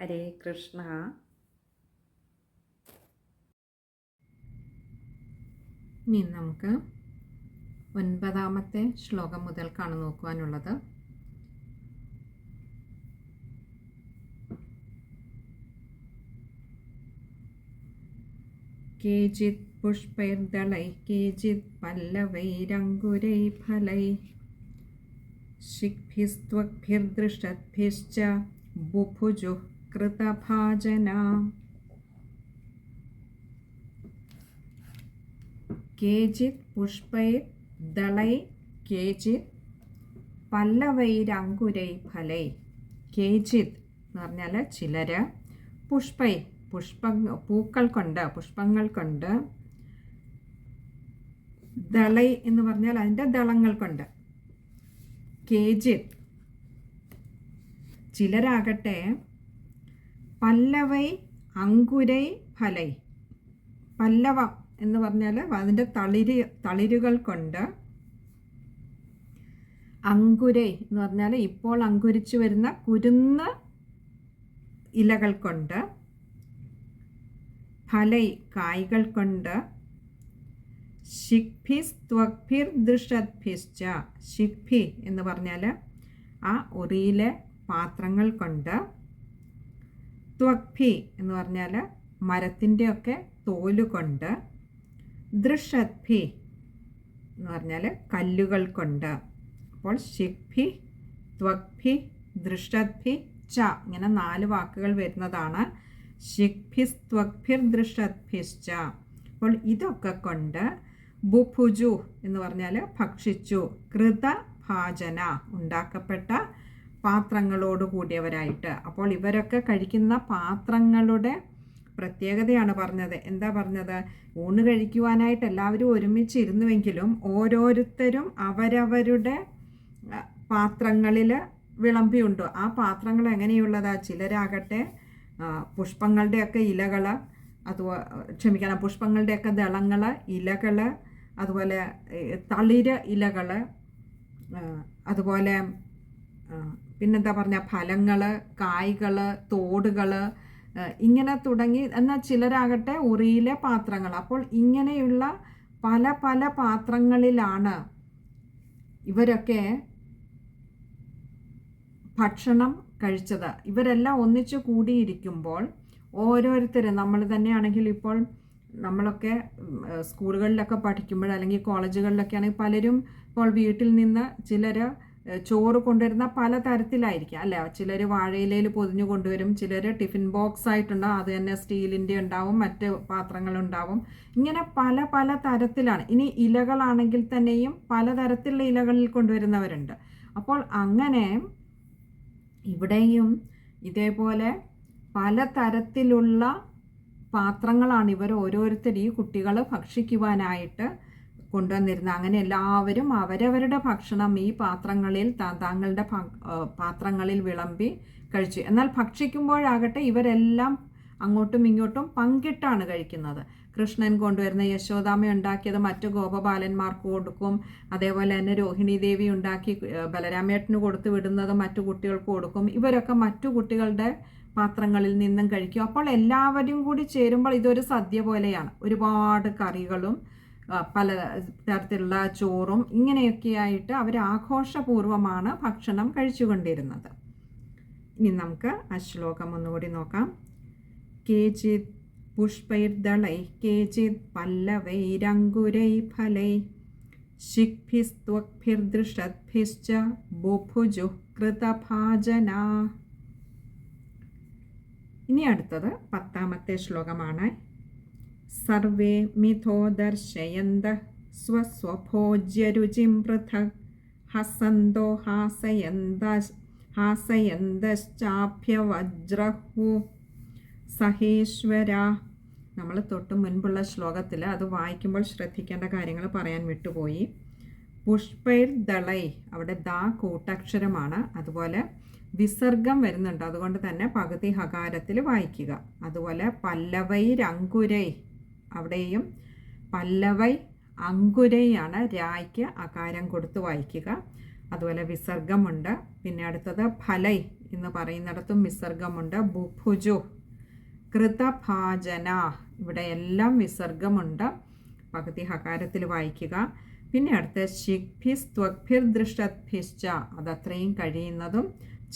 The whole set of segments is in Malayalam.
ഹരേ കൃഷ്ണ ഇനി നമുക്ക് ഒൻപതാമത്തെ ശ്ലോകം മുതൽക്കാണ് നോക്കുവാനുള്ളത് കേചിത് പുഷ്പൈർദളൈ കേചിത് പല്ലവൈരങ്കുരൈ ഫലൈ शिग्भिस्त्वग्भिर्दृषद्भिश्च बुभुजुः कृतभाजना केचित् पुष्पैः दलै केचित् പല്ലവൈരങ്കുരൈ ഫലൈ കേചിത് എന്ന് പറഞ്ഞാൽ ചിലർ പുഷ്പൈ പുഷ്പ പൂക്കൾ കൊണ്ട് പുഷ്പങ്ങൾ കൊണ്ട് ദളൈ എന്ന് പറഞ്ഞാൽ അതിൻ്റെ ദളങ്ങൾ കൊണ്ട് കേജിത് ചിലരാകട്ടെ പല്ലവൈ അങ്കുരൈ ഫലൈ. പല്ലവ എന്ന് പറഞ്ഞാൽ അതിന്റെ തളിര് തളിരുകൾ കൊണ്ട് അങ്കുരൈ എന്ന് പറഞ്ഞാൽ ഇപ്പോൾ അങ്കുരിച്ചു വരുന്ന കുരുന്ന ഇലകൾ കൊണ്ട് ഫലൈ കായ്കൾ കൊണ്ട് ശിഖ്ഭി ത്വഗ്ഭിർ ദൃഷദ്ഭിശ്ച. ശിഖ്ഭി എന്ന് പറഞ്ഞാൽ ആ ഉറിയിലെ പാത്രങ്ങൾ കൊണ്ട് ത്വഗ്ഭി എന്ന് പറഞ്ഞാൽ മരത്തിന്റെയൊക്കെ തോൽ കൊണ്ട് ദൃഷദ്ഭി എന്ന് പറഞ്ഞാൽ കല്ലുകൾ കൊണ്ട്. അപ്പോൾ ഷിഖ്ഭി ത്വഗ്ഭി ദൃഷദ്ഭി ച ഇങ്ങനെ നാല് വാക്കുകൾ വരുന്നതാണ്. ഷിഖ്ഭിസ് ത്വഗ്ഭിർ ദൃഷദ്ഭിശ്ച അപ്പോൾ ഇതൊക്കെ കൊണ്ട് ബുഭുജു എന്ന് പറഞ്ഞാൽ ഭക്ഷിച്ചു. കൃത ഭാജന ഉണ്ടാക്കപ്പെട്ട പാത്രങ്ങളോട് കൂടിയവരായിട്ട്. അപ്പോൾ ഇവരൊക്കെ കഴിക്കുന്ന പാത്രങ്ങളുടെ പ്രത്യേകതയാണ് പറഞ്ഞത്. എന്താ പറഞ്ഞത്? ഊണ് കഴിക്കുവാനായിട്ട് എല്ലാവരും ഒരുമിച്ച് ഇരുന്നുവെങ്കിലും ഓരോരുത്തരും അവരവരുടെ പാത്രങ്ങളിൽ വിളമ്പിയുണ്ട്. ആ പാത്രങ്ങൾ എങ്ങനെയുള്ളതാ? ചിലരാകട്ടെ പുഷ്പങ്ങളുടെയൊക്കെ ഇലകൾ അതുപോലെ ക്ഷമിക്കണം പുഷ്പങ്ങളുടെയൊക്കെ ദളങ്ങൾ ഇലകൾ അതുപോലെ തളിര് ഇലകൾ അതുപോലെ പിന്നെന്താ പറഞ്ഞ ഫലങ്ങൾ കായ്കൾ തോടുകൾ ഇങ്ങനെ തുടങ്ങി എന്നാൽ ചിലരാകട്ടെ ഉറിയിലെ പാത്രങ്ങൾ. അപ്പോൾ ഇങ്ങനെയുള്ള പല പല പാത്രങ്ങളിലാണ് ഇവരൊക്കെ ഭക്ഷണം കഴിച്ചത്. ഇവരെല്ലാം ഒന്നിച്ചു കൂടിയിരിക്കുമ്പോൾ ഓരോരുത്തരും നമ്മൾ തന്നെയാണെങ്കിൽ ഇപ്പോൾ നമ്മളൊക്കെ സ്കൂളുകളിലൊക്കെ പഠിക്കുമ്പോൾ അല്ലെങ്കിൽ കോളേജുകളിലൊക്കെ ആണെങ്കിൽ പലരും ഇപ്പോൾ വീട്ടിൽ നിന്ന് ചിലർ ചോറ് കൊണ്ടുവരുന്ന പല തരത്തിലായിരിക്കും. അല്ലെ? ചിലർ വാഴയിലയിൽ പൊതിഞ്ഞു കൊണ്ടുവരും ചിലർ ടിഫിൻ ബോക്സ് ആയിട്ടുണ്ടാവും അത് തന്നെ സ്റ്റീലിന്റെ ഉണ്ടാവും മറ്റ് പാത്രങ്ങളുണ്ടാവും ഇങ്ങനെ പല പല തരത്തിലാണ്. ഇനി ഇലകളാണെങ്കിൽ തന്നെയും പല തരത്തിലുള്ള ഇലകളിൽ കൊണ്ടുവരുന്നവരുണ്ട്. അപ്പോൾ അങ്ങനെ ഇവിടെയും ഇതേപോലെ പല തരത്തിലുള്ള പാത്രങ്ങളാണ് ഇവർ ഓരോരുത്തർ ഈ കുട്ടികൾ ഭക്ഷിക്കുവാനായിട്ട് കൊണ്ടുവന്നിരുന്നത് അങ്ങനെ എല്ലാവരും അവരവരുടെ ഭക്ഷണം ഈ പാത്രങ്ങളിൽ താങ്കളുടെ പാത്രങ്ങളിൽ വിളമ്പി കഴിച്ചു. എന്നാൽ ഭക്ഷിക്കുമ്പോഴാകട്ടെ ഇവരെല്ലാം അങ്ങോട്ടും ഇങ്ങോട്ടും പങ്കിട്ടാണ് കഴിക്കുന്നത്. കൃഷ്ണൻ കൊണ്ടുവരുന്ന യശോദാമ ഉണ്ടാക്കിയത് മറ്റു ഗോപബാലന്മാർക്ക് കൊടുക്കും. അതേപോലെ തന്നെ രോഹിണി ദേവി ഉണ്ടാക്കി ബലരാമേട്ടന് കൊടുത്തു വിടുന്നത് മറ്റു കുട്ടികൾക്ക് കൊടുക്കും. ഇവരൊക്കെ മറ്റു കുട്ടികളുടെ പാത്രങ്ങളിൽ നിന്നും കഴിക്കും. അപ്പോൾ എല്ലാവരും കൂടി ചേരുമ്പോൾ ഇതൊരു സദ്യ പോലെയാണ്. ഒരുപാട് കറികളും പല തരത്തിലുള്ള ചോറും ഇങ്ങനെയൊക്കെയായിട്ട് അവർ ആഘോഷപൂർവമാണ് ഭക്ഷണം കഴിച്ചുകൊണ്ടിരുന്നത്. ഇനി നമുക്ക് ആ ശ്ലോകം ഒന്നുകൂടി നോക്കാം. കേചിത് പുഷ്പൈർദളൈ കേചിത് പല്ലവൈരങ്കുരൈ ഫലൈ ശിഖ്ഭിസ്ത്വക്ഭിർദൃഷദ്ഭിശ്ച ബുഭുജു കൃതഭാജനാ. ഇനി അടുത്തത് പത്താമത്തെ ശ്ലോകമാണ്. സർവേ മിഥോ ദർശയന്ത സ്വസ്വഭോജ്യരുചിം പൃഥക്. ഹസന്തോ ഹാസയന്ത ഹാസയന്തശ്ചാഭ്യവജ്രഹു സഹേശ്വര. നമ്മൾ തൊട്ട് മുൻപുള്ള ശ്ലോകത്തിൽ അത് വായിക്കുമ്പോൾ ശ്രദ്ധിക്കേണ്ട കാര്യങ്ങൾ പറയാൻ വിട്ടുപോയി. പുഷ്പൈർ ദളൈ. അവിടെ ദാ കൂട്ടക്ഷരമാണ്. അതുപോലെ വിസർഗം വരുന്നുണ്ട്. അതുകൊണ്ട് തന്നെ പകുതി ഹകാരത്തിൽ വായിക്കുക. അതുപോലെ പല്ലവൈ രങ്കുരൈ. അവിടെയും പല്ലവൈ അങ്കുരയാണ് രായ്ക്ക് അകാരം കൊടുത്ത് വായിക്കുക. അതുപോലെ വിസർഗമുണ്ട്. പിന്നെ അടുത്തത് ഫലൈ എന്ന് പറയുന്നിടത്തും വിസർഗമുണ്ട്. ബുഭുജു കൃതഭാജന ഇവിടെ എല്ലാം വിസർഗമുണ്ട്. പകുതി ഹകാരത്തിൽ വായിക്കുക. പിന്നെ അടുത്ത് ശിഖ്ഭി ത്വഗ്ഭിർ ദൃഷ്ടഭിശ്ച അതത്രയും കഴിയുന്നതും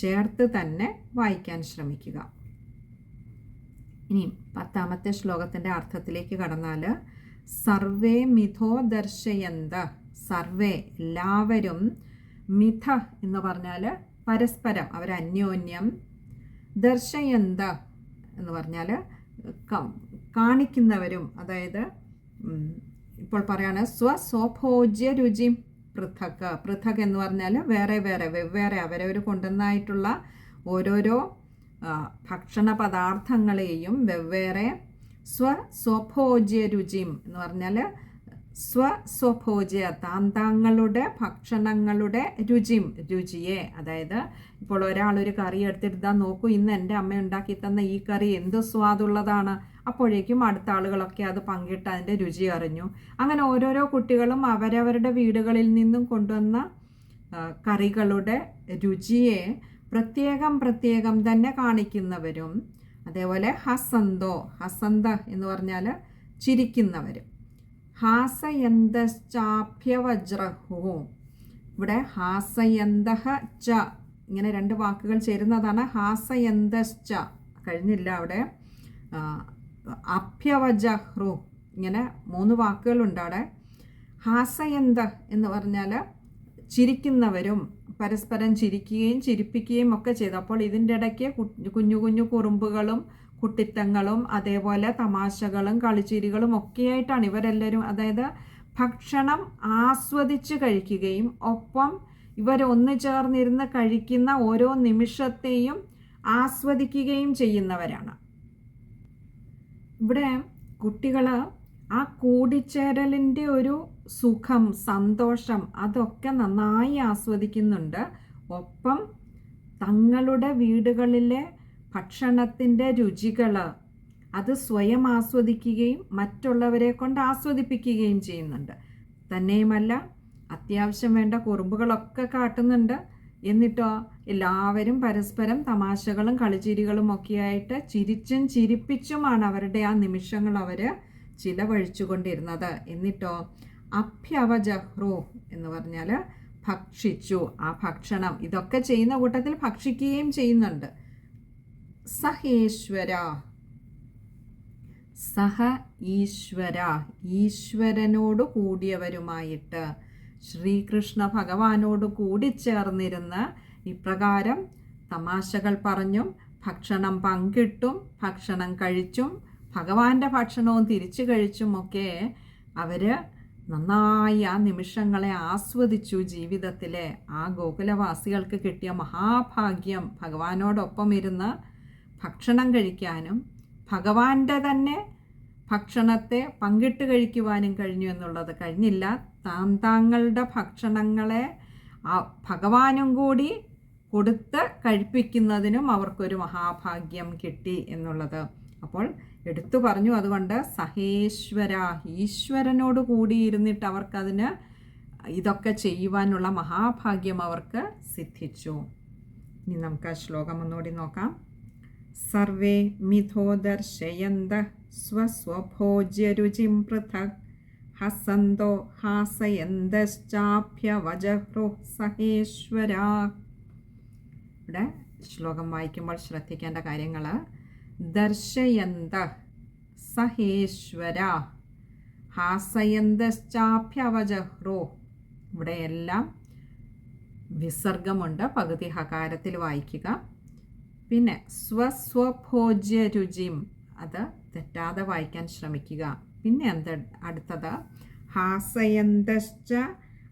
ചേർത്ത് തന്നെ വായിക്കാൻ ശ്രമിക്കുക. ഇനി പത്താമത്തെ ശ്ലോകത്തിന്റെ അർത്ഥത്തിലേക്ക് കടന്നാൽ സർവേ മിഥോ ദർശയന്ത സർവേ എല്ലാവരും മിഥ എന്ന് പറഞ്ഞാൽ പരസ്പരം അവരന്യോന്യം ദർശയന്ത എന്ന് പറഞ്ഞാൽ കാണിക്കുന്നവരും അതായത് ഇപ്പോൾ പറയാണ് സ്വസ്വഭോജ്യ രുചി പൃഥക് പൃഥക് എന്ന് പറഞ്ഞാൽ വേറെ വേറെ വെവ്വേറെ അവരവർ കൊണ്ടുവന്നായിട്ടുള്ള ഓരോരോ ഭക്ഷണ പദാർത്ഥങ്ങളെയും വെവ്വേറെ സ്വ സ്വഭോജ്യ രുചിയും എന്ന് പറഞ്ഞാൽ സ്വസ്വഭോജ്യ താന്താങ്ങളുടെ ഭക്ഷണങ്ങളുടെ രുചിയും രുചിയെ. അതായത് ഇപ്പോൾ ഒരാൾ ഒരു കറി എടുത്തിട്ട് നോക്കൂ ഇന്ന് എന്റെ അമ്മ ഉണ്ടാക്കി തന്ന ഈ കറി എന്ത് സ്വാദുള്ളതാണ്. അപ്പോഴേക്കും അടുത്ത ആളുകളൊക്കെ അത് പങ്കിട്ട് അതിന്റെ രുചി അറിഞ്ഞു. അങ്ങനെ ഓരോരോ കുട്ടികളും അവരവരുടെ വീടുകളിൽ നിന്നും കൊണ്ടുവന്ന കറികളുടെ രുചിയെ പ്രത്യേകം പ്രത്യേകം തന്നെ കാണിക്കുന്നവരും അതേപോലെ ഹസന്തോ ഹസന്ത എന്ന് പറഞ്ഞാൽ ചിരിക്കുന്നവരും. ഹാസയന്തശ്ചാഭ്യവജ്രഹു ഇവിടെ ഹാസയന്തഹ ച ഇങ്ങനെ രണ്ട് വാക്കുകൾ ചേരുന്നതാണ്. ഹാസയന്തശ്ച കഴിഞ്ഞില്ല അവിടെ. അഭ്യവജഹ്രു ഇങ്ങനെ മൂന്ന് വാക്കുകളുണ്ട് അവിടെ. ഹാസയന്ത എന്ന് പറഞ്ഞാൽ ചിരിക്കുന്നവരും പരസ്പരം ചിരിക്കുകയും ചിരിപ്പിക്കുകയും ഒക്കെ ചെയ്തു. അപ്പോൾ ഇതിന്റെ ഇടയ്ക്ക് കുഞ്ഞു കുഞ്ഞു കുറുമ്പുകളും കുട്ടിത്തങ്ങളും അതേപോലെ തമാശകളും കളിച്ചിരികളും ഒക്കെയായിട്ടാണ് ഇവരെല്ലാവരും അതായത് ഭക്ഷണം ആസ്വദിച്ച് കഴിക്കുകയും ഒപ്പം ഇവരൊന്നു ചേർന്നിരുന്ന് കഴിക്കുന്ന ഓരോ നിമിഷത്തെയും ആസ്വദിക്കുകയും ചെയ്യുന്നവരാണ്. ഇവിടെ കുട്ടികൾ ആ കൂടിച്ചേരലിന്റെ ഒരു സുഖം സന്തോഷം അതൊക്കെ നന്നായി ആസ്വദിക്കുന്നുണ്ട്. ഒപ്പം തങ്ങളുടെ വീടുകളിലെ ഭക്ഷണത്തിന്റെ രുചികൾ അത് സ്വയം ആസ്വദിക്കുകയും മറ്റുള്ളവരെ കൊണ്ട് ആസ്വദിപ്പിക്കുകയും ചെയ്യുന്നുണ്ട്. തന്നെയുമല്ല അത്യാവശ്യം വേണ്ട കുറുമ്പുകളൊക്കെ കാട്ടുന്നുണ്ട്. എന്നിട്ടോ എല്ലാവരും പരസ്പരം തമാശകളും കളിച്ചിരികളും ഒക്കെയായിട്ട് ചിരിച്ചും ചിരിപ്പിച്ചുമാണ് അവരുടെ ആ നിമിഷങ്ങൾ അവർ ചിലവഴിച്ചുകൊണ്ടിരുന്നത്. എന്നിട്ടോ? അഭ്യവജഹ്രു എന്ന് പറഞ്ഞാൽ ഭക്ഷിച്ചു. ആ ഭക്ഷണം. ഇതൊക്കെ ചെയ്യുന്ന കൂട്ടത്തിൽ ഭക്ഷിക്കുകയും ചെയ്യുന്നുണ്ട്. സഹേശ്വര. സഹ ഈശ്വര. ഈശ്വരനോട് കൂടിയവരുമായിട്ട് ശ്രീകൃഷ്ണ ഭഗവാനോട് കൂടി ചേർന്നിരുന്ന് ഇപ്രകാരം തമാശകൾ പറഞ്ഞും ഭക്ഷണം പങ്കിട്ടും ഭക്ഷണം കഴിച്ചും ഭഗവാന്റെ ഭക്ഷണവും തിരിച്ചു കഴിച്ചുമൊക്കെ അവർ നന്നായി ആ നിമിഷങ്ങളെ ആസ്വദിച്ചു ജീവിതത്തിലെ ആ ഗോകുലവാസികൾക്ക് കിട്ടിയ മഹാഭാഗ്യം. ഭഗവാനോടൊപ്പം ഇരുന്ന് ഭക്ഷണം കഴിക്കാനും ഭഗവാന്റെ തന്നെ ഭക്ഷണത്തെ പങ്കിട്ട് കഴിക്കുവാനും കഴിഞ്ഞു എന്നുള്ളത് കഴിഞ്ഞില്ല. താൻ താങ്കളുടെ ഭക്ഷണങ്ങളെ ഭഗവാനും കൂടി കൊടുത്ത് കഴിപ്പിക്കുന്നതിനും അവർക്കൊരു മഹാഭാഗ്യം കിട്ടി എന്നുള്ളത്. അപ്പോൾ എടുത്തു പറഞ്ഞു. അതുകൊണ്ട് സഹേശ്വര ഈശ്വരനോട് കൂടിയിരുന്നിട്ട് അവർക്കതിന് ഇതൊക്കെ ചെയ്യുവാനുള്ള മഹാഭാഗ്യം അവർക്ക് സിദ്ധിച്ചു. ഇനി നമുക്ക് ആ ശ്ലോകം ഒന്നുകൂടി നോക്കാം. സർവേ മിഥോ ദർശയന്ത സ്വസ്വഭോജ്യരുചിം പൃഥക് ഹസന്തോ ഹാസയന്തശ്ചാഭ്യവജഹ്രു സഹേശ്വര. ഇവിടെ ശ്ലോകം വായിക്കുമ്പോൾ ശ്രദ്ധിക്കേണ്ട കാര്യങ്ങൾ ദർശയന്ത സഹേശ്വര. ഹാസയന്തശ്ചാഭ്യവജഹ്രോ ഇവിടെയെല്ലാം വിസർഗമുണ്ട്. പകുതി ഹകാരത്തിൽ വായിക്കുക. പിന്നെ സ്വസ്വഭോജ്യ രുചിം അത് തെറ്റാതെ വായിക്കാൻ ശ്രമിക്കുക. പിന്നെ എന്ത് അടുത്തത്? ഹാസയന്തശ്ച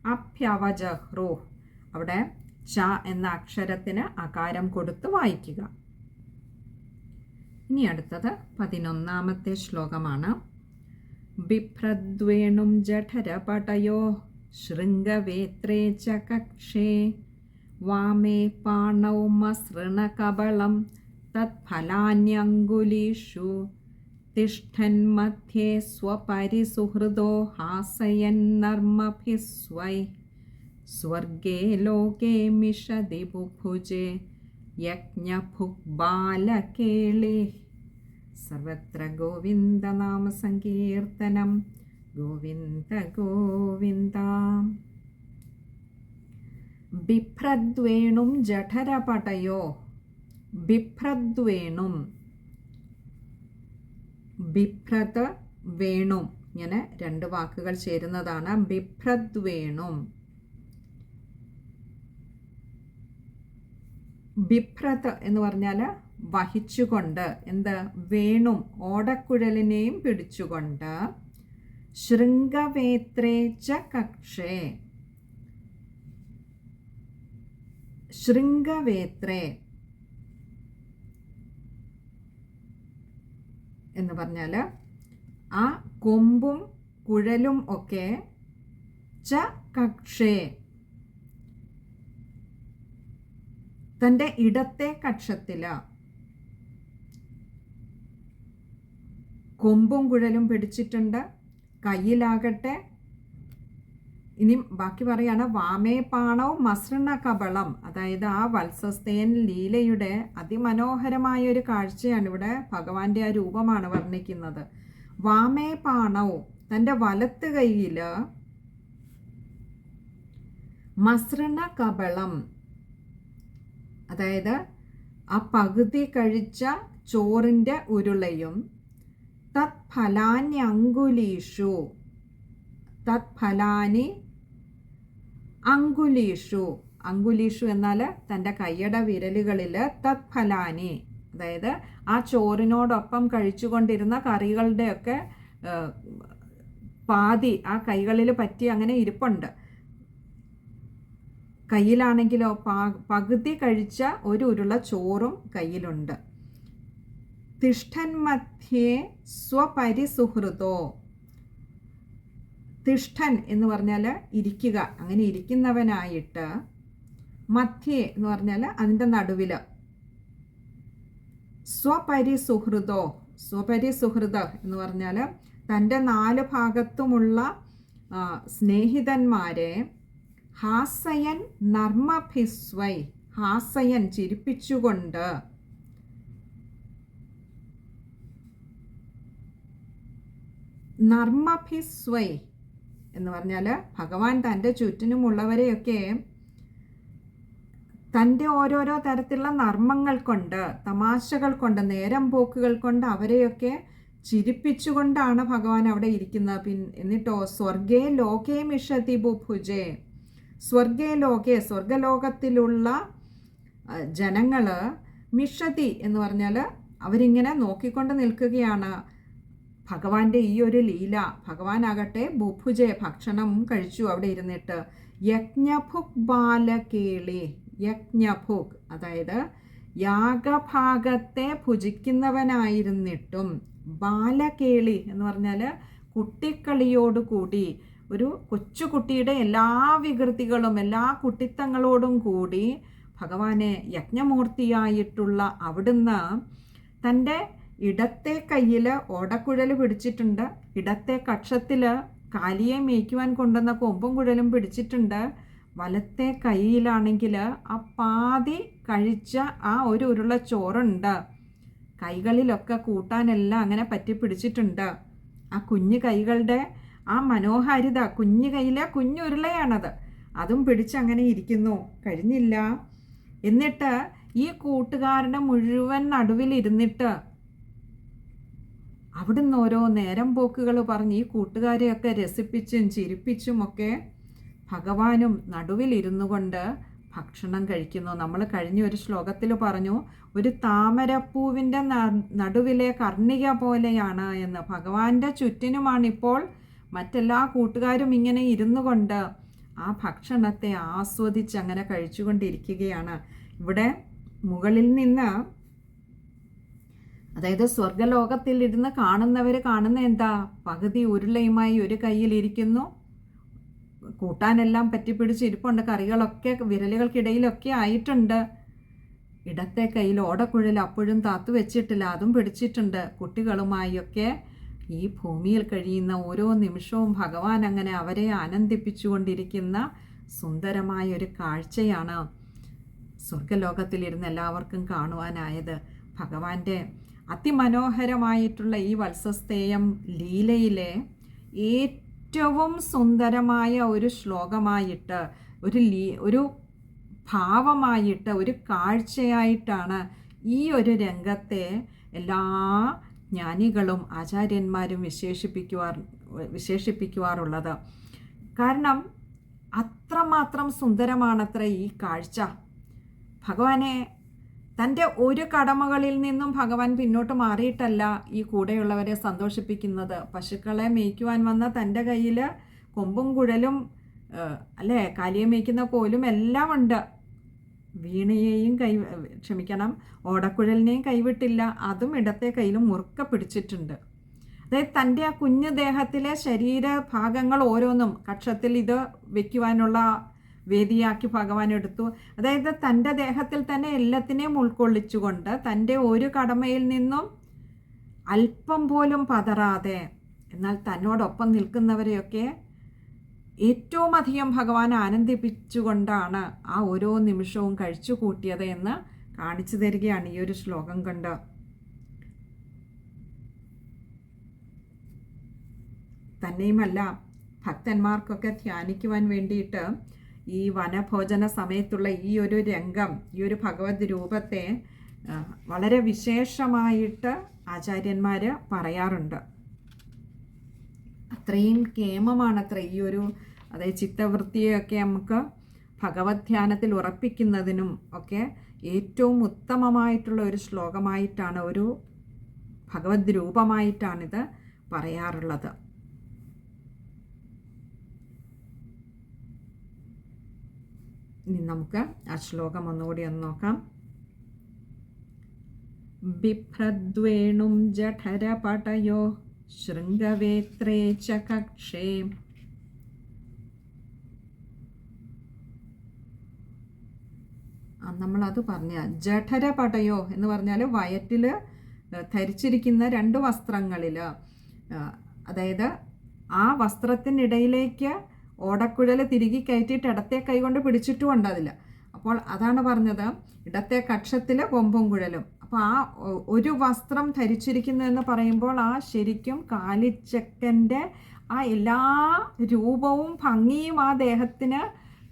അഭ്യവജഹ്രോ അവിടെ ച എന്ന അക്ഷരത്തിന് അകാരം കൊടുത്ത് വായിക്കുക. ഇനി അടുത്തത് പതിനൊന്നാമത്തെ ശ്ലോകമാണ്. ബിഭ്രദ്വേണും ജഠരപടയോ ശൃംഗവേത്രേ ച കക്ഷേ. വാമേ പാണൗ മസൃണകബളം തത്ഫലാന്യങ്കുലീഷു. തിഷ്ഠൻ മധ്യേ സ്വപരിസുഹൃദോ ഹാസയന്നർമ്മഭിസ്വൈ സ്വർഗേ ലോകേ മിഷതി ബുഭുജേ. യജ്ഞഭുക്ബാലകേളിഹ് സർവത്ര ഗോവിന്ദ നാമ സങ്കീർത്തനം ഗോവിന്ദ ഗോവിന്ദ ബിഭ്രദ്വേണും ജഠരപടയോ ബിഭ്രദ്വേണും ബിഭ്രത് വേണും ഇങ്ങനെ രണ്ട് വാക്കുകൾ ചേരുന്നതാണ്. ബിഭ്രദ്വേണും. ബിഭ്രത് എന്ന് പറഞ്ഞാൽ വഹിച്ചുകൊണ്ട് എന്ത്? വേണും ഓടക്കുഴലിനെയും പിടിച്ചുകൊണ്ട് ശൃംഗവേത്രേച്ച കക്ഷേ. ശൃംഗവേത്രേ എന്ന് പറഞ്ഞാൽ ആ കൊമ്പും കുഴലും ഒക്കെ ച കക്ഷേ. തന്റെ ഇടത്തെ കക്ഷത്തിൽ കൊമ്പും കുഴലും പിടിച്ചിട്ടുണ്ട്. കയ്യിലാകട്ടെ. ഇനി ബാക്കി പറയാണ് വാമേ പാണവും മസൃണ കബളം. അതായത് ആ വത്സസ്തേൻ ലീലയുടെ അതിമനോഹരമായ ഒരു കാഴ്ചയാണ് ഇവിടെ ഭഗവാന്റെ ആ രൂപമാണ് വർണിക്കുന്നത്. വാമേ പാണവും തന്റെ വലത്ത് കൈയിൽ മസൃണ കബളം. അതായത് ആ പകുതി കഴിച്ച ചോറിന്റെ ഉരുളയും തത് ഫലാന്യങ്കുലീഷു തത് ഫലാനി അങ്കുലീഷു. അങ്കുലീഷു എന്നാൽ തന്റെ കയ്യട വിരലുകളിൽ തത് ഫലാനി അതായത് ആ ചോറിനോടൊപ്പം കഴിച്ചുകൊണ്ടിരുന്ന കറികളുടെയൊക്കെ പാതി ആ കൈകളിൽ പറ്റി അങ്ങനെ ഇരിപ്പുണ്ട്. കയ്യിലാണെങ്കിലോ പകുതി കഴിച്ച ഒരു ഉരുള ചോറും കയ്യിലുണ്ട്. തിഷ്ഠൻ മധ്യേ സ്വപരിസുഹൃതോ. തിഷ്ഠൻ എന്ന് പറഞ്ഞാൽ ഇരിക്കുക അങ്ങനെ ഇരിക്കുന്നവനായിട്ട് മധ്യേ എന്ന് പറഞ്ഞാൽ അതിന്റെ നടുവിൽ സ്വപരിസുഹൃതോ സ്വപരിസുഹൃത എന്ന് പറഞ്ഞാൽ തന്റെ നാല് ഭാഗത്തുമുള്ള സ്നേഹിതന്മാരെ ഹാസയൻ നർമ്മഭിസ്വൈ ഹാസയൻ ചിരിപ്പിച്ചുകൊണ്ട് നർമ്മഭിസ്വൈ എന്ന് പറഞ്ഞാൽ ഭഗവാൻ തന്റെ ചുറ്റിനുമുള്ളവരെയൊക്കെ തന്റെ ഓരോരോ തരത്തിലുള്ള നർമ്മങ്ങൾ കൊണ്ട് തമാശകൾ കൊണ്ട് നേരം പോക്കുകൾ കൊണ്ട് അവരെയൊക്കെ ചിരിപ്പിച്ചുകൊണ്ടാണ് ഭഗവാൻ അവിടെ ഇരിക്കുന്നത്. പിൻ എന്നിട്ടോ സ്വർഗേ ലോകേ മിഷതി ബുഭുജേ. സ്വർഗേ ലോകേ സ്വർഗലോകത്തിലുള്ള ജനങ്ങൾ മിഷതി എന്ന് പറഞ്ഞാൽ അവരിങ്ങനെ നോക്കിക്കൊണ്ട് നിൽക്കുകയാണ്. ഭഗവാന്റെ ഈ ഒരു ലീല ഭഗവാനാകട്ടെ ബുഭുജെ ഭക്ഷണം കഴിച്ചു അവിടെ ഇരുന്നിട്ട് യജ്ഞഭുക് ബാലകേളി യജ്ഞഭുക് അതായത് യാഗഭാഗത്തെ ഭുജിക്കുന്നവനായിരുന്നിട്ടും ബാലകേളി എന്ന് പറഞ്ഞാൽ കുട്ടിക്കളിയോടുകൂടി ഒരു കൊച്ചുകുട്ടിയുടെ എല്ലാ വികൃതികളും എല്ലാ കുട്ടിത്തങ്ങളോടും കൂടി ഭഗവാനെ യജ്ഞമൂർത്തിയായിട്ടുള്ള അവിടുന്ന് തന്റെ ഇടത്തെ കയ്യിൽ ഓടക്കുഴൽ പിടിച്ചിട്ടുണ്ട്. ഇടത്തെ കക്ഷത്തിൽ കാലിയെ മേയ്ക്കുവാൻ കൊണ്ടുവന്ന കൊമ്പും കുഴലും പിടിച്ചിട്ടുണ്ട്. വലത്തെ കൈയിലാണെങ്കിൽ ആ പാതി കഴിച്ച ആ ഒരു ഉരുള ചോറുണ്ട്. കൈകളിലൊക്കെ കൂട്ടാനെല്ലാം അങ്ങനെ പറ്റി പിടിച്ചിട്ടുണ്ട്. ആ കുഞ്ഞു കൈകളുടെ ആ മനോഹാരിത കുഞ്ഞു കയ്യിലെ കുഞ്ഞുരുളയാണത് അതും പിടിച്ചങ്ങനെ ഇരിക്കുന്നു. കഴിഞ്ഞില്ല. എന്നിട്ട് ഈ കൂട്ടുകാരുടെ മുഴുവൻ നടുവിലിരുന്നിട്ട് അവിടുന്ന് ഓരോ നേരം പോക്കുകൾ പറഞ്ഞ് ഈ കൂട്ടുകാരെയൊക്കെ രസിപ്പിച്ചും ചിരിപ്പിച്ചും ഒക്കെ ഭഗവാനും നടുവിലിരുന്നു കൊണ്ട് ഭക്ഷണം കഴിക്കുന്നു. നമ്മൾ കഴിഞ്ഞ ഒരു ശ്ലോകത്തിൽ പറഞ്ഞു ഒരു താമരപ്പൂവിന്റെ നടുവിലെ കർണിക പോലെയാണ് എന്ന്. ഭഗവാന്റെ ചുറ്റിനുമാണിപ്പോൾ മറ്റെല്ലാ കൂട്ടുകാരും ഇങ്ങനെ ഇരുന്നു കൊണ്ട് ആ ഭക്ഷണത്തെ ആസ്വദിച്ച് അങ്ങനെ കഴിച്ചുകൊണ്ടിരിക്കുകയാണ്. ഇവിടെ മുകളിൽ നിന്ന് അതായത് സ്വർഗലോകത്തിൽ ഇരുന്ന് കാണുന്നവർ കാണുന്ന എന്താ? പകുതി ഉരുളയുമായി ഒരു കയ്യിലിരിക്കുന്നു. കൂട്ടാനെല്ലാം പറ്റിപ്പിടിച്ച് ഇരിപ്പുണ്ട്. കറികളൊക്കെ വിരലുകൾക്കിടയിലൊക്കെ ആയിട്ടുണ്ട്. ഇടത്തെ കയ്യിൽ ഓടക്കുഴൽ അപ്പോഴും താത്തു വെച്ചിട്ടില്ല. അതും പിടിച്ചിട്ടുണ്ട്. കുട്ടികളുമായൊക്കെ ഈ ഭൂമിയിൽ കഴിയുന്ന ഓരോ നിമിഷവും ഭഗവാൻ അങ്ങനെ അവരെ ആനന്ദിപ്പിച്ചുകൊണ്ടിരിക്കുന്ന സുന്ദരമായ ഒരു കാഴ്ചയാണ് സ്വർഗലോകത്തിലിരുന്ന് എല്ലാവർക്കും കാണുവാനായത്. ഭഗവാന്റെ അതിമനോഹരമായിട്ടുള്ള ഈ വത്സസ്തേയം ലീലയിലെ ഏറ്റവും സുന്ദരമായ ഒരു ശ്ലോകമായിട്ട് ഒരു ലീ ഒരു ഭാവമായിട്ട് ഒരു കാഴ്ചയായിട്ടാണ് ഈ ഒരു രംഗത്തെ എല്ലാ ജ്ഞാനികളും ആചാര്യന്മാരും വിശേഷിപ്പിക്കുവാർ വിശേഷിപ്പിക്കുവാറുള്ളത്. കാരണം അത്രമാത്രം സുന്ദരമാണത്ര ഈ കാഴ്ച. ഭഗവാനെ തന്റെ ഒരു കടമകളിൽ നിന്നും ഭഗവാൻ പിന്നോട്ട് മാറിയിട്ടല്ല ഈ കൂടെയുള്ളവരെ സന്തോഷിപ്പിക്കുന്നത്. പശുക്കളെ മേയ്ക്കുവാൻ വന്ന തന്റെ കയ്യിൽ കൊമ്പും കുഴലും അല്ലേ? കാലിയെ മേയ്ക്കുന്ന കോലും എല്ലാം ഉണ്ട്. വീണയെയും കൈ ക്ഷമിക്കണം ഓടക്കുഴലിനെയും കൈവിട്ടില്ല. അതും ഇടത്തെ കയ്യിൽ മുറുക്ക പിടിച്ചിട്ടുണ്ട്. അതായത് തന്റെ ആ കുഞ്ഞു ദേഹത്തിലെ ശരീരഭാഗങ്ങൾ ഓരോന്നും കക്ഷത്തിൽ ഇത് വെക്കുവാനുള്ള വേദിയാക്കി ഭഗവാൻ എടുത്തു. അതായത് തന്റെ ദേഹത്തിൽ തന്നെ എല്ലാത്തിനെയും ഉൾക്കൊള്ളിച്ചുകൊണ്ട് തന്റെ ഒരു കടമയിൽ നിന്നും അല്പം പോലും പതറാതെ എന്നാൽ തന്നോടൊപ്പം നിൽക്കുന്നവരെയൊക്കെ ഏറ്റവും അധികം ഭഗവാൻ ആനന്ദിപ്പിച്ചുകൊണ്ടാണ് ആ ഓരോ നിമിഷവും കഴിച്ചു കൂട്ടിയത് എന്ന് കാണിച്ചു തരികയാണ് ഈ ഒരു ശ്ലോകം കൊണ്ട്. തന്നെയുമല്ല ഭക്തന്മാർക്കൊക്കെ ധ്യാനിക്കുവാൻ വേണ്ടിയിട്ട് ഈ വനഭോജന സമയത്തുള്ള ഈ ഒരു രംഗം ഈ ഒരു ഭഗവത് രൂപത്തെ വളരെ വിശേഷമായിട്ട് ആചാര്യന്മാർ പറയാറുണ്ട്. അത്രയും കേമമാണത്ര ഈ ഒരു അതായത് ചിത്തവൃത്തിയൊക്കെ നമുക്ക് ഭഗവത് ധ്യാനത്തിൽ ഉറപ്പിക്കുന്നതിനും ഒക്കെ ഏറ്റവും ഉത്തമമായിട്ടുള്ള ഒരു ശ്ലോകമായിട്ടാണ് ഒരു ഭഗവത് രൂപമായിട്ടാണിത് പറയാറുള്ളത്. ഇനി നമുക്ക് ആ ശ്ലോകം ഒന്നുകൂടി ഒന്ന് നോക്കാം. ബിഭ്രദ്വേണും ജഠരപടയോ ശൃംഗവേത്രേ ച കക്ഷേ. നമ്മളത് പറഞ്ഞ ജഠരപടയോ എന്ന് പറഞ്ഞാൽ വയറ്റിൽ ധരിച്ചിരിക്കുന്ന രണ്ട് വസ്ത്രങ്ങളിൽ അതായത് ആ വസ്ത്രത്തിനിടയിലേക്ക് ഓടക്കുഴൽ തിരികെ കയറ്റിയിട്ട് ഇടത്തെ കൈകൊണ്ട് പിടിച്ചിട്ടും ഉണ്ടാവില്ല. അപ്പോൾ അതാണ് പറഞ്ഞത് ഇടത്തെ കക്ഷത്തിൽ കൊമ്പും കുഴലും. അപ്പോൾ ആ ഒരു വസ്ത്രം ധരിച്ചിരിക്കുന്നു എന്ന് പറയുമ്പോൾ ആ ശരിക്കും കാലിച്ചക്കന്റെ ആ എല്ലാ രൂപവും ഭംഗിയും ആ ദേഹത്തിന്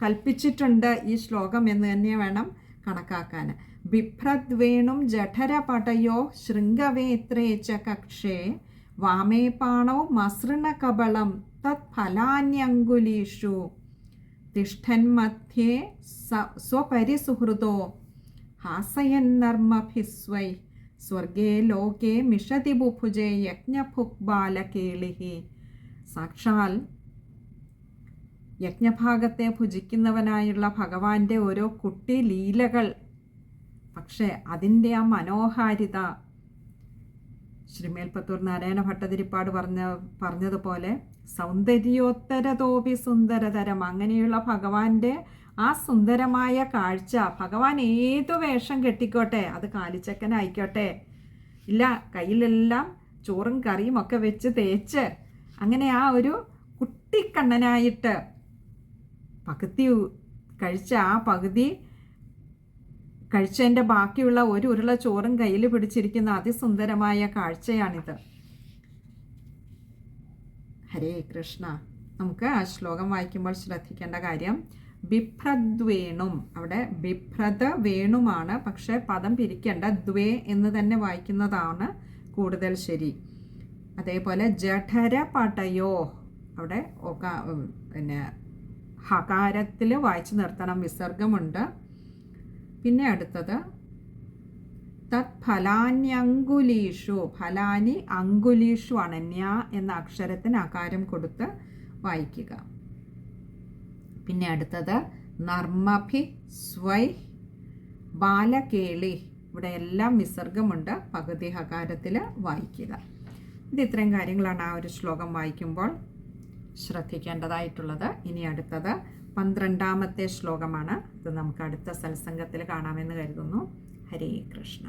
കൽപ്പിച്ചിട്ടുണ്ട് ഈ ശ്ലോകം എന്ന് തന്നെ വേണം കണക്കാക്കാൻ. ബിഭ്രദ്വേണും ജഠരപടയോ ശൃംഗവേത്രേച്ച കക്ഷേ. വാമേപാണവും മസൃണ മസൃണകബളം തത്ഫലാന്യങ്കുലീഷു തിഷ്ഠന്മധ്യേ സ്വപരിസുഹൃതോ ഹാസയന്നർമ്മഭിസ്വൈ സ്വർഗേ ലോകേ മിഷതി ബുഭുജേ യജ്ഞഭുക്ബാലകേളിഹി സാക്ഷാൽ യജ്ഞഭാഗത്തെ ഭുജിക്കുന്നവനായുള്ള ഭഗവാന്റെ ഓരോ കുട്ടി ലീലകൾ. പക്ഷേ അതിന്റെ ആ മനോഹാരിത ശ്രീമേൽപ്പത്തൂർ നാരായണ ഭട്ടതിരിപ്പാട് പറഞ്ഞ പറഞ്ഞതുപോലെ സൗന്ദര്യോത്തരതോപി സുന്ദരതരം. അങ്ങനെയുള്ള ഭഗവാന്റെ ആ സുന്ദരമായ കാഴ്ച ഭഗവാൻ ഏതു വേഷം കെട്ടിക്കോട്ടെ അത് കാലിച്ചക്കനായിക്കോട്ടെ. ഇല്ല കയ്യിലെല്ലാം ചോറും കറിയും ഒക്കെ വെച്ച് തേച്ച് അങ്ങനെ ആ ഒരു കുട്ടിക്കണ്ണനായിട്ട് പകുതി കഴിച്ച ആ പകുതി കഴിച്ചതിന്റെ ബാക്കിയുള്ള ഒരു ഉരുള ചോറും കയ്യിൽ പിടിച്ചിരിക്കുന്ന അതിസുന്ദരമായ കാഴ്ചയാണിത്. ഹരേ കൃഷ്ണ. നമുക്ക് ആ ശ്ലോകം വായിക്കുമ്പോൾ ശ്രദ്ധിക്കേണ്ട കാര്യം ബിഭ്രദ്വേണും. അവിടെ ബിഭ്രത വേണുമാണ് പക്ഷേ പദം പിരിക്കേണ്ട ദ്വേ എന്ന് തന്നെ വായിക്കുന്നതാണ് കൂടുതൽ ശരി. അതേപോലെ ജഠര പടയോ അവിടെ പിന്നെ ഹകാരത്തിൽ വായിച്ചു നിർത്തണം വിസർഗമുണ്ട്. പിന്നെ അടുത്തത് തത് ഫലാന്യങ്കുലീഷു. ഫലാനി അങ്കുലീഷു അനന്യ എന്ന അക്ഷരത്തിന് ആകാരം കൊടുത്ത് വായിക്കുക. പിന്നെ അടുത്തത് നർമ്മഭി സ്വൈ ബാലകേളി. ഇവിടെ എല്ലാം വിസർഗമുണ്ട് പകുതി ഹകാരത്തിൽ വായിക്കുക. ഇത് ഇത്രയും കാര്യങ്ങളാണ് ആ ഒരു ശ്ലോകം വായിക്കുമ്പോൾ ശ്രദ്ധിക്കേണ്ടതായിട്ടുള്ളത്. ഇനി അടുത്തത് പന്ത്രണ്ടാമത്തെ ശ്ലോകമാണ്. ഇത് നമുക്ക് അടുത്ത സത്സംഗത്തിൽ കാണാമെന്ന് കരുതുന്നു. ഹരേ കൃഷ്ണ.